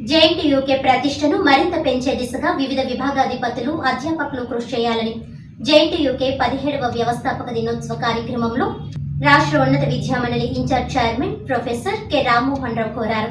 JNTUK ప్రతిష్టను మరింత పెంచే దిశగా వివిధ విభాగాధిపతులు అధ్యాపకులు కృషి చేయాలని జేఎన్టీయూకే పదిహేడవ వ్యవస్థాపక దినోత్సవ కార్యక్రమంలో రాష్ట్ర ఉన్నత విద్యామండలి in charge chairman professor K Rammohan Rao కోరారు.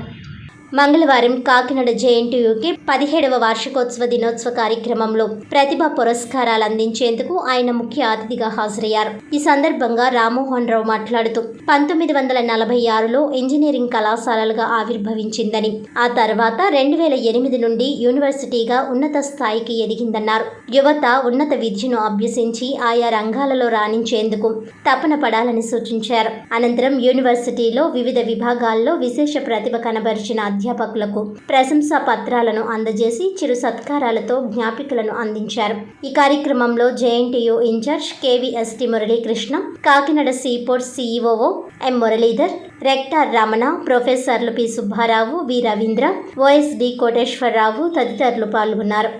మంగళవారం కాకినాడ జేఎన్టీయూకి పదిహేడవ వార్షికోత్సవ దినోత్సవ కార్యక్రమంలో ప్రతిభా పురస్కారాలు అందించేందుకు ఆయన ముఖ్య అతిథిగా హాజరయ్యారు. ఈ సందర్భంగా రామ్మోహన్ రావు మాట్లాడుతూ పంతొమ్మిది వందల నలభై ఆరులో ఇంజనీరింగ్ కళాశాలలుగా ఆవిర్భవించిందని ఆ తర్వాత రెండు వేల ఎనిమిది నుండి యూనివర్సిటీగా ఉన్నత స్థాయికి ఎదిగిందన్నారు. యువత ఉన్నత విద్యను అభ్యసించి ఆయా రంగాలలో రాణించేందుకు తపన పడాలని సూచించారు. అనంతరం యూనివర్సిటీలో వివిధ విభాగాల్లో విశేష ప్రతిభ కనబరిచిన అధ్యాపకులకు ప్రశంసా పత్రాలను అందజేసి చిరు సత్కారాలతో జ్ఞాపికలను అందించారు ఈ కార్యక్రమంలో JNTU in charge KVST Muralikrishna Kakinada seaport CEO M Muralidhar rector Ramana ప్రొఫెసర్లు P Subbarao V Ravindra OSD Koteswararao తదితరులు పాల్గొన్నారు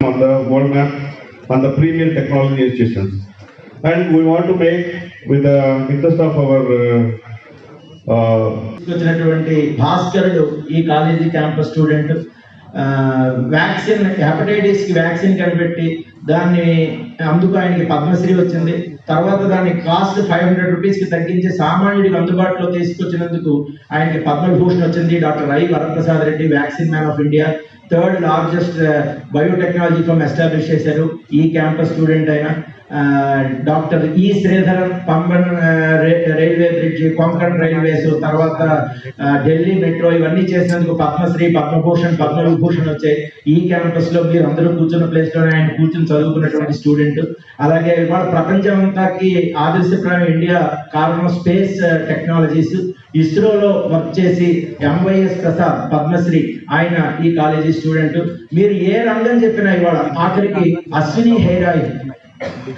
on the world map on the premier technology institutions. And we want to make, with the interest of our uh, వచ్చినటువంటి భాస్కరుడు ఈ college campus student vaccine హెపటైటిస్కి vaccine కనిపెట్టి దాన్ని అందుకు ఆయనకి పద్మశ్రీ వచ్చింది. తర్వాత దాన్ని కాస్ట్ ఫైవ్ హండ్రెడ్ రూపీస్కి తగ్గించి సామాన్యుడికి అందుబాటులో తీసుకొచ్చినందుకు ఆయనకి పద్మభూషణ్ వచ్చింది. Doctor I Varaprasad Reddy vaccine man of India third largest biotechnology firm establish చేశారు ఈ క్యాంపస్ స్టూడెంట్ అయిన. Doctor E Sreedharan Pamban railway bridge Konkan railways తర్వాత ఢిల్లీ మెట్రో ఇవన్నీ చేసినందుకు పద్మశ్రీ పద్మభూషణ్ పద్మవిభూషణ్ వచ్చాయి. ఈ క్యాంపస్లో మీరు అందరూ కూర్చున్న ప్లేస్లోనే ఆయన కూర్చుని చదువుకున్నటువంటి స్టూడెంట్. అలాగే ఇవాళ ప్రపంచం అంతాకి ఆదర్శప్రాయం ఇండియా కారణం స్పేస్ టెక్నాలజీస్. ఇస్రోలో వర్క్ చేసి ఎంవైఎస్ ప్రసాద్ పద్మశ్రీ ఆయన ఈ కాలేజీ స్టూడెంట్. మీరు ఏ రంగం చెప్పినా ఇవాళ ఆఖరికి అశ్విని హెయిర్ ఆయిల్.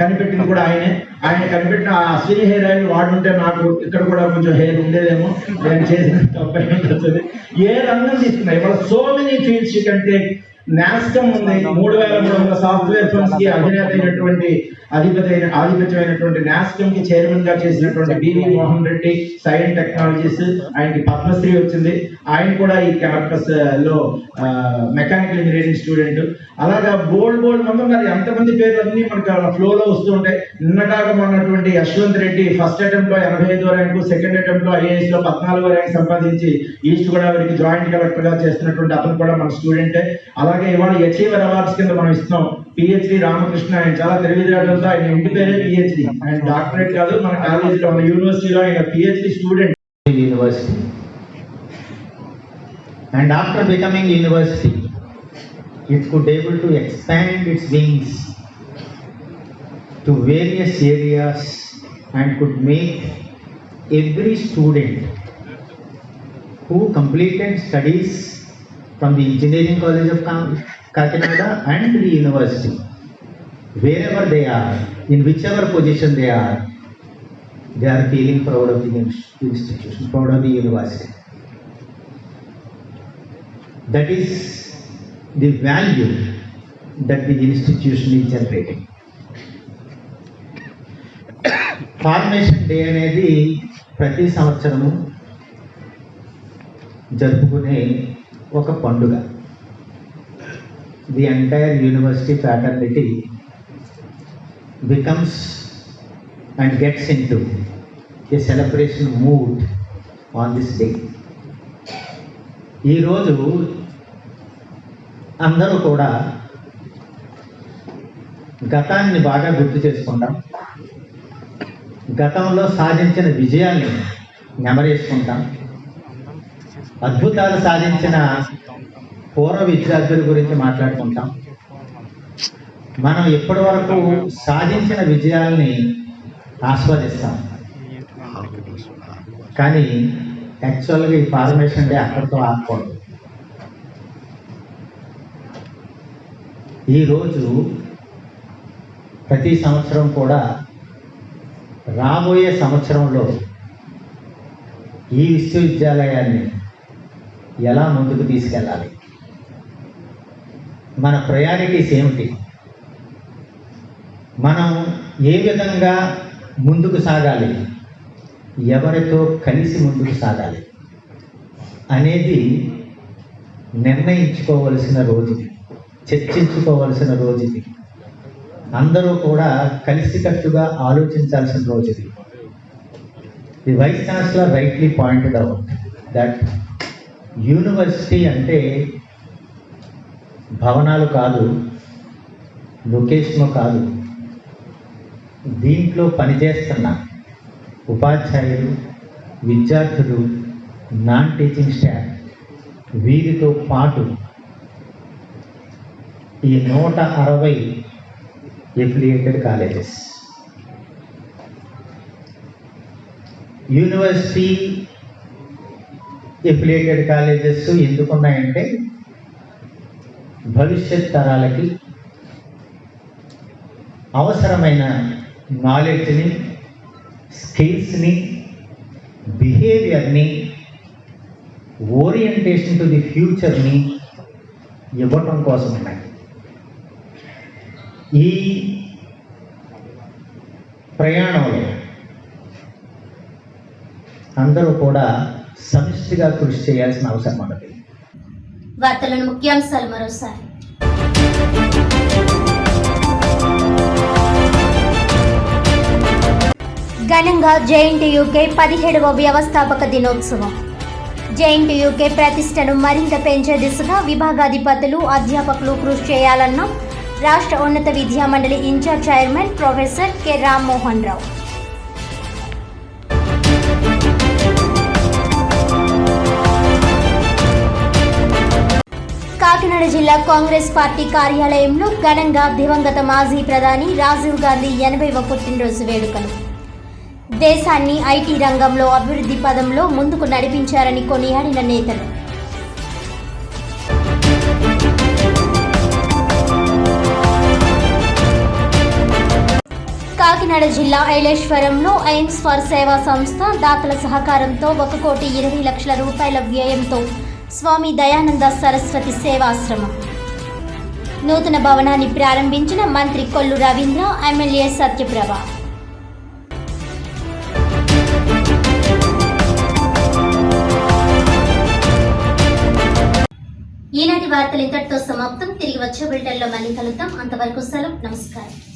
కనిపెట్టింది కూడా ఆయనే. ఆయన కనిపెట్టిన ఆ అశ్విని హెయిర్ ఆయిల్ వాడుంటే నాకు ఇక్కడ కూడా కొంచెం హెయిర్ ఉండేదేమో. నేను చేసిన తప్ప ఏంటది ఏ రంగం తీసుకున్నా ఇవాళ so many fields you can take NASSCOM ఉంది మూడు వేల మూడు వందల సాఫ్ట్వేర్ ఫర్మ్స్కి అధినేత అయినటువంటి అధిపతి అయిన ఆధిపత్యమైనటువంటి నాస్టమ్కి చైర్మన్గా చేసినటువంటి బివి మోహన్ రెడ్డి సైన్ టెక్నాలజీస్ ఆయనకి పద్మశ్రీ వచ్చింది. ఆయన కూడా ఈ క్యాంపస్లో మెకానికల్ ఇంజనీరింగ్ స్టూడెంట్ అలాగా బోల్డ్ బోల్డ్ మంది ఉన్నారు. ఎంతమంది పేర్లు అన్ని మనకి ఫ్లో లో వస్తూ ఉంటాయి. నిన్నటాగా ఉన్నటువంటి యశ్వంత్ రెడ్డి ఫస్ట్ అటెంప్ట్లో ఎనభై ఐదో ర్యాంకు సెకండ్ అటెంప్ట్లో ఐఏఎస్లో పద్నాలుగో ర్యాంక్ సంపాదించి ఈస్ట్ గోదావరికి జాయింట్ కలెక్టర్గా చేస్తున్నటువంటి అతను కూడా మన స్టూడెంటే అలా అలాగే ఇవాళ అచీవర్ అవార్డ్స్ కింద మనం ఇస్తున్నాం పిహెచ్డి రామకృష్ణ ఆయన చాలా తెలివితేటలతో ఆయన ఇంటి పేరే పిహెచ్డి ఆయన డాక్టరేట్ కాదు మన కాలేజీలో మన యూనివర్సిటీలో ఆయన PhD student university. And after becoming university, it could able to expand its wings to various areas and could make every student who completed studies from the engineering college of Kam- Kakinada and the university, wherever they are, in whichever position they are, they are feeling proud of the ins- institution, proud of the university. That is the value that the institution is generating. Formation day అనేది ప్రతి సంవత్సరము జరుపుకునే ఒక పండుగ. The entire university fraternity becomes and gets into the celebration mood on this day ఈరోజు అందరూ కూడా గతాన్ని బాగా గుర్తు చేసుకుంటాం గతంలో సాధించిన విజయాన్ని నెమరేసుకుంటాం అద్భుతాలు సాధించిన పూర్వ విద్యార్థుల గురించి మాట్లాడుకుంటాం. మనం ఇప్పటి వరకు సాధించిన విజయాల్ని ఆస్వాదిస్తాం. కానీ యాక్చువల్గా ఈ ఫార్మేషన్ డే అక్కడితో ఆగకూడదు ఈరోజు ప్రతి సంవత్సరం కూడా రాబోయే సంవత్సరంలో ఈ విశ్వవిద్యాలయాన్ని ఎలా ముందుకు తీసుకెళ్ళాలి? మన ప్రయారిటీస్ ఏమిటి? మనం ఏ విధంగా ముందుకు సాగాలి? ఎవరితో కలిసి ముందుకు సాగాలి? అనేది నిర్ణయించుకోవలసిన రోజుది చర్చించుకోవలసిన రోజుది అందరూ కూడా కలిసికట్టుగా ఆలోచించాల్సిన రోజుది the vice chancellor rightly pointed out that university అంటే భవనాలు కాదు లొకేషన్ కాదు. దీంట్లో పనిచేస్తున్న ఉపాధ్యాయులు విద్యార్థులు నాన్ టీచింగ్ స్టాఫ్ వీరితో పాటు ఈ నూట అరవై affiliated colleges. University affiliated colleges ఎందుకున్నాయంటే భవిష్యత్ తరాలకి అవసరమైన నాలెడ్జ్ని స్కిల్స్ని బిహేవియర్ని ఓరియంటేషన్ టు ది ఫ్యూచర్ని ఇవ్వటం కోసం ఉన్నాయి ఈ ప్రయాణంలో అందరూ కూడా సమిష్టిగా కృషి చేయాల్సిన అవసరం ఉన్నది. వార్తలను ముఖ్యాంశాలు మరోసారి. ఘనంగా జేఎన్టీయూకే పదిహేడవ వ్యవస్థాపక దినోత్సవం. జేఎన్టీయూకే ప్రతిష్టను మరింత పెంచే దిశగా విభాగాధిపతులు అధ్యాపకులు కృషి చేయాలన్న రాష్ట్ర ఉన్నత విద్యా మండలి in charge chairman professor K Rammohan Rao. Kakinada జిల్లా కాంగ్రెస్ పార్టీ కార్యాలయంలో ఘనంగా దివంగత మాజీ ప్రధాని రాజీవ్ గాంధీ ఎనభైవ పుట్టినరోజు వేడుకలు. దేశాన్ని ఐటీ రంగంలో అభివృద్ధి పదంలో ముందుకు నడిపించారని కొనియాడిన నేతలు. కాకినాడ జిల్లా ఐలేశ్వరంలో ఎయిమ్స్ ఫర్ సేవా సంస్థ దాతల సహకారంతో ఒక కోటి ఇరవై లక్షల రూపాయల వ్యయంతో స్వామి దయానంద సరస్వతి సేవాశ్రమం. నూతన భవనాన్ని ప్రారంభించిన మంత్రి కొల్లు రవీంద్ర ఎమ్మెల్యే సత్యప్రభ. ఈనాటి వార్తలు ఇంతటితో సమాప్తం. తిరిగి వచ్చే బ్రిటన్లో మళ్ళీ కలుద్దాం. అంతవరకు సెలవు. నమస్కారం.